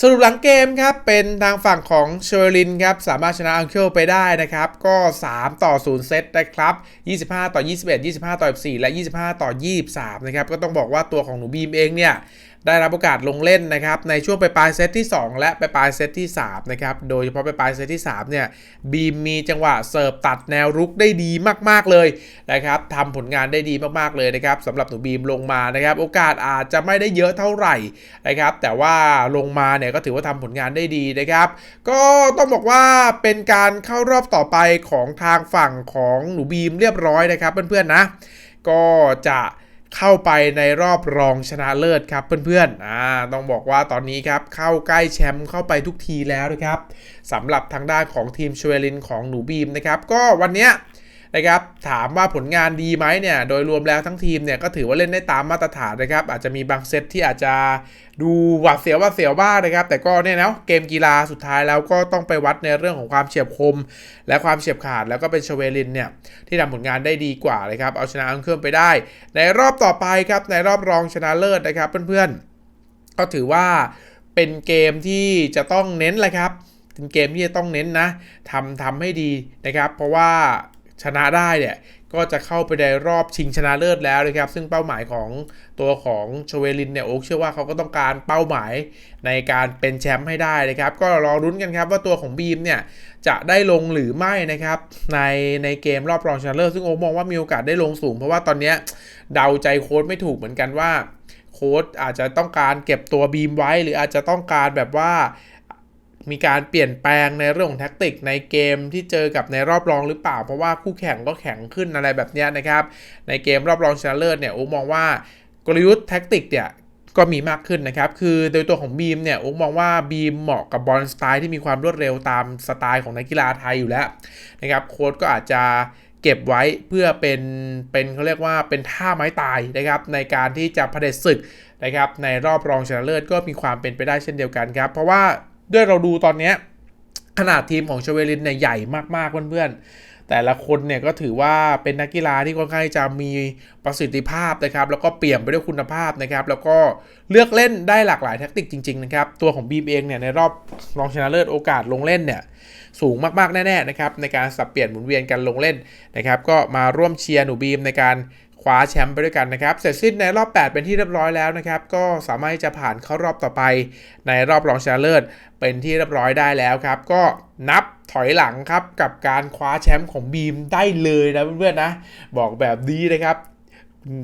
สรุปหลังเกมครับ เป็นทางฝั่งของเชอร์ลินครับ สามารถชนะอังเคิลไปได้นะครับ ก็ 3 ต่อ 0 เซตนะครับ 25 ต่อ 21 25 ต่อ 14 และ 25 ต่อ 23 นะครับ ก็ต้องบอกว่าตัวของหนูบีมเองเนี่ย ได้รับโอกาสลงเล่นนะครับในช่วงไปปลายเซตที่ 2 และไปปลายเซตที่3นะครับโดยเฉพาะไปปลายเซตที่3เนี่ยบีมมีจังหวะเสิร์ฟตัดแนวรุกได้ดีมาก ๆเลยนะครับทำผลงานได้ดีมากๆเลยนะครับสำหรับหนูบีมลงมานะครับโอกาสอาจจะไม่ได้เยอะเท่าไหร่นะครับแต่ว่าลงมาเนี่ยก็ถือว่าทำผลงานได้ดีนะครับ ก็ต้องบอกว่าเป็นการเข้ารอบต่อไปของทางฝั่งของหนูบีมเรียบร้อยนะครับเพื่อนๆนะก็จะ เข้าไปในรอบรองชนะเลิศครับเพื่อนๆอ่าต้องบอกว่าตอนนี้ครับเข้าใกล้แชมป์เข้าไปทุกทีแล้วนะครับสำหรับทางด้านของทีมชเวลินของหนูบีมนะครับก็วันเนี้ย นะครับถามว่าผลงานดีไหมเนี่ยโดยรวมแล้วทั้งทีมเนี่ยก็ถือว่าเล่นได้ตามมาตรฐานนะครับอาจจะมีบางเซตที่อาจจะดูหวาดเสียวหวาดเสียวบ้างนะครับ แต่ก็เนี่ยนะเกมกีฬาสุดท้ายแล้วก็ต้องไปวัดในเรื่องของความเฉียบคม และความเฉียบขาดแล้วก็เป็นชเวลินเนี่ยที่ทำผลงานได้ดีกว่าเลยครับเอาชนะอังเคิลไปได้ ในรอบต่อไปครับในรอบรองชนะเลิศนะครับเพื่อนๆ ก็ถือว่าเป็นเกมที่จะต้องเน้นแหละครับเป็นเกมที่จะต้องเน้นนะทำทำให้ดีนะครับ เพราะว่า ชนะได้เนี่ยก็จะเข้าไปในรอบชิงชนะเลิศแล้วนะครับ ซึ่งเป้าหมายของตัวของชเวลินเนี่ยโอ๊กเชื่อว่าเขาก็ต้องการเป้าหมายในการเป็นแชมป์ให้ได้นะครับ ก็รอรุ้นกันครับว่าตัวของบีมเนี่ยจะได้ลงหรือไม่นะครับ ในในเกมรอบรองชนะเลิศซึ่งโอ๊กมองว่ามีโอกาสได้ลงสูง เพราะว่าตอนนี้เดาใจโค้ดไม่ถูกเหมือนกันว่าโค้ดอาจจะต้องการเก็บตัวบีมไว้ หรืออาจจะต้องการแบบว่า มีการเปลี่ยนแปลงในเรื่องของแท็กติกในเกมที่เจอกับในรอบรองหรือเปล่า เพราะว่าคู่แข่งก็แข็งขึ้นอะไรแบบนี้นะครับ ในเกมรอบรองชนะเลิศเนี่ยโอ้มองว่ากลยุทธ์แท็กติกเนี่ยก็มีมากขึ้นนะครับ คือโดยตัวของบีมเนี่ยโอ้มองว่าบีมเหมาะกับบอลสไตล์ที่มีความรวดเร็วตามสไตล์ของนักกีฬาไทยอยู่แล้วนะครับ โค้ดก็อาจจะเก็บไว้เพื่อเป็นเป็นเขาเรียกว่าเป็นท่าไม้ตายนะครับ ในการที่จะเผด็จศึกนะครับ ในรอบรองชนะเลิศก็มีความเป็นไปได้เช่นเดียวกันครับ เพราะว่า ด้วยเราดูตอนนี้ขนาดทีมของชเวลินเนี่ยใหญ่มากๆเพื่อนๆ แต่ละคนเนี่ยก็ถือว่าเป็นนักกีฬาที่ค่อนข้างจะมีประสิทธิภาพนะครับ แล้วก็เปี่ยมไปด้วยคุณภาพนะครับ แล้วก็เลือกเล่นได้หลากหลายแท็กติกจริง ๆ นะครับ ตัวของบีมเองเนี่ยในรอบรองชนะเลิศโอกาสลงเล่นเนี่ยสูงมากๆแน่ๆนะครับในการสับเปลี่ยนหมุนเวียนกันลงเล่นนะครับ ก็มาร่วมเชียร์หนูบีมในการ คว้าแชมป์ไปด้วยกันนะครับ เสร็จสิ้นในรอบ 8 เป็นที่เรียบร้อยแล้วนะครับ ก็สามารถจะผ่านเข้ารอบต่อไป ในรอบรองชนะเลิศเป็นที่เรียบร้อยได้แล้วครับ ก็นับถอยหลังครับกับการคว้าแชมป์ของบีมได้เลยนะเพื่อนๆนะ บอกแบบนี้นะครับ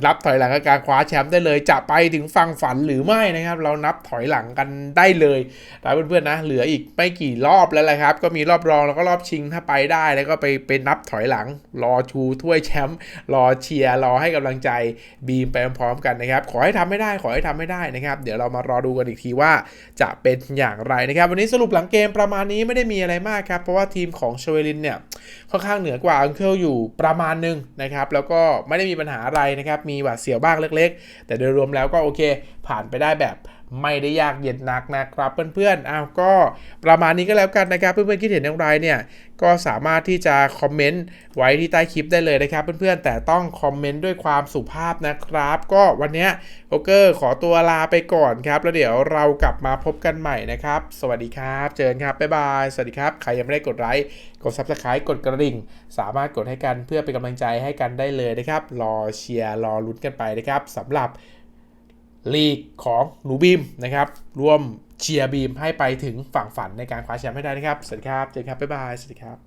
รับถอยหลังกับการคว้าแชมป์ได้เลย จะไปถึงฟังฝันหรือไม่นะครับ เรานับถอยหลังกันได้เลยนะเพื่อนๆนะ เหลืออีกไม่กี่รอบแล้วแหละครับ ก็มีรอบรองแล้วก็รอบชิงถ้าไปได้แล้วก็ไปเป็นนับถอยหลัง รอชูถ้วยแชมป์รอเชียร์รอให้กำลังใจบีมไปพร้อมๆกันนะครับ ขอให้ทำไม่ได้ขอให้ทำไม่ได้นะครับ เดี๋ยวเรามารอดูกันอีกทีว่าจะเป็นอย่างไรนะครับ วันนี้สรุปหลังเกมประมาณนี้ไม่ได้มีอะไรมากครับเพราะว่าทีมของเชเวลินเนี่ย ค่อนข้างเหนือกว่าอังเคิลอยู่ประมาณนึงนะครับ แล้วก็ไม่ได้มีปัญหาอะไรนะครับ มีหวาดเสียวบ้างเล็ก ๆ แต่โดยรวมแล้วก็โอเค ผ่านไปได้แบบ ไม่ได้ยากเย็นนักนะครับเพื่อนๆ อ้าวก็ประมาณนี้ก็แล้วกันนะครับ เพื่อนๆคิดเห็นอย่างไรเนี่ยก็สามารถที่จะคอมเมนต์ไว้ที่ใต้คลิปได้เลยนะครับ เพื่อนๆ แต่ต้องคอมเมนต์ด้วยความสุภาพนะครับ ก็วันนี้โอเกอร์ขอตัวลาไปก่อนครับ แล้วเดี๋ยวเรากลับมาพบกันใหม่นะครับ สวัสดีครับ เจอกันครับ บ๊ายบาย สวัสดีครับ ใครยังไม่ได้กดไลค์กด subscribe กดกระดิ่ง สามารถกดให้กันเพื่อเป็นกำลังใจให้กันได้เลยนะครับ รอเชียร์รอลุ้นกันไปนะครับสำหรับ ลีกของหนูบีมนะครับร่วมเชียร์บีมให้ไปถึงฝั่งฝันในการคว้าแชมป์ให้ได้นะครับ สวัสดีครับ เจอกันครับ บ๊ายบาย สวัสดีครับ